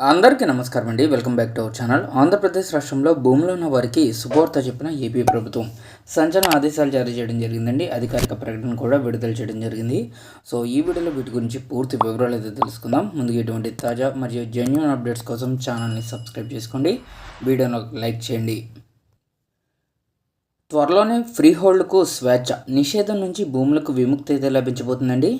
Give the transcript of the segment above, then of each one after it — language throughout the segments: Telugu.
అందరికీ నమస్కారం అండి. Welcome back to our channel. Andhra Pradesh రాష్ట్రంలో భూమిలో ఉన్న వారికి శుభవార్త చెప్పిన ఏపీ ప్రభుత్వం. సంచలన ఆదేశాలు జారీ చేయడం జరిగిందండి. అధికారిక ప్రకటన కూడా విడుదల చేయడం జరిగింది. సో ఈ వీడియోలో వీటి గురించి పూర్తి వివరాలు అయితే తెలుసుకుందాం. ముందుగా ఇటువంటి తాజా మరియు జెన్యున్ అప్డేట్స్ కోసం ఛానల్ని సబ్స్క్రైబ్ చేసుకోండి. వీడియోను లైక్ చేయండి. త్వరలోనే ఫ్రీ హోల్డ్కు స్వేచ్ఛ నిషేధం నుంచి భూములకు విముక్తి అయితే లభించబోతుందండి.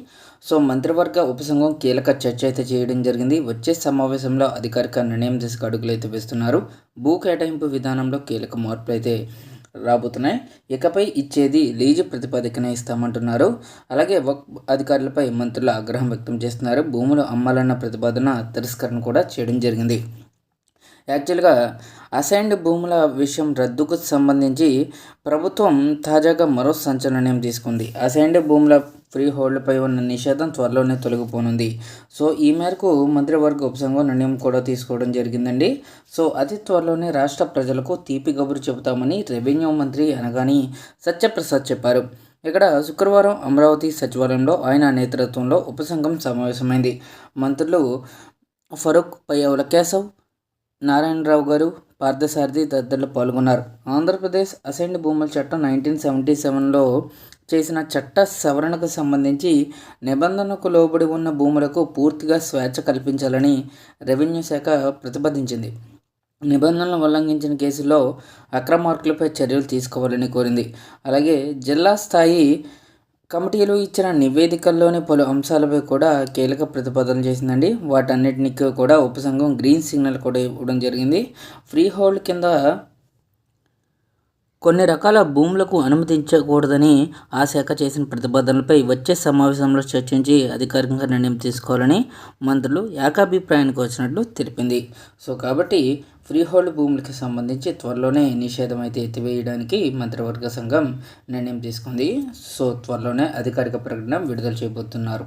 సో మంత్రివర్గ ఉపసంఘం కీలక చర్చ అయితే చేయడం జరిగింది. వచ్చే సమావేశంలో అధికారిక నిర్ణయం దిశగా అడుగులు అయితే వేస్తున్నారు. భూ కేటాయింపు విధానంలో కీలక మార్పులు అయితే రాబోతున్నాయి. ఇకపై ఇచ్చేది లీజు ప్రతిపాదికన ఇస్తామంటున్నారు. అలాగే వక్ అధికారులపై మంత్రులు ఆగ్రహం వ్యక్తం చేస్తున్నారు. భూములు అమ్మాలన్న ప్రతిపాదన తిరస్కరణ కూడా చేయడం జరిగింది. యాక్చువల్గా అసైన్డ్ భూముల విషయం రద్దుకు సంబంధించి ప్రభుత్వం తాజాగా మరో సంచలనం తీసుకుంది. అసైన్డ్ భూముల ఫ్రీ హోల్డ్పై ఉన్న నిషేధం త్వరలోనే తొలగిపోనుంది. సో ఈ మేరకు మంత్రివర్గ ఉపసంఘం నిర్ణయం కూడా తీసుకోవడం జరిగిందండి. సో అతి త్వరలోనే రాష్ట్ర ప్రజలకు తీపి కబురు చెబుతామని రెవెన్యూ మంత్రి అనగాని సత్యప్రసాద్ చెప్పారు. ఇక్కడ శుక్రవారం అమరావతి సచివాలయంలో ఆయన నేతృత్వంలో ఉపసంఘం సమావేశమైంది. మంత్రులు ఫరూక్ పయ్యవుల కేశవ్ నారాయణరావు గారు పార్థసారథి తదితరులు పాల్గొన్నారు. ఆంధ్రప్రదేశ్ అసైన్డ్ భూముల చట్టం నైన్టీన్ సెవెంటీ సెవెన్లో చేసిన చట్ట సవరణకు సంబంధించి నిబంధనకు లోబడి ఉన్న భూములకు పూర్తిగా స్వేచ్ఛ కల్పించాలని రెవెన్యూ శాఖ ప్రతిపాదించింది. నిబంధనలు ఉల్లంఘించిన కేసుల్లో అక్రమార్కులపై చర్యలు తీసుకోవాలని కోరింది. అలాగే జిల్లా స్థాయి కమిటీలు ఇచ్చిన నివేదికల్లోని పలు అంశాలపై కూడా కీలక ప్రతిపాదన చేసిందండి. వాటన్నిటినికి కూడా ఉపసంఘం గ్రీన్ సిగ్నల్ కూడా ఇవ్వడం జరిగింది. ఫ్రీ హోల్డ్ కింద కొన్ని రకాల భూములకు అనుమతించకూడదని ఆ శాఖ చేసిన ప్రతిపాదనలపై వచ్చే సమావేశంలో చర్చించి అధికారికంగా నిర్ణయం తీసుకోవాలని మంత్రులు ఏకాభిప్రాయానికి వచ్చినట్లు తెలిపింది. సో కాబట్టి ఫ్రీ హోల్డ్ భూములకి సంబంధించి త్వరలోనే నిషేధం అయితే ఎత్తివేయడానికి మంత్రివర్గ సంఘం నిర్ణయం తీసుకుంది. సో త్వరలోనే అధికారిక ప్రకటన విడుదల చేయబోతున్నారు.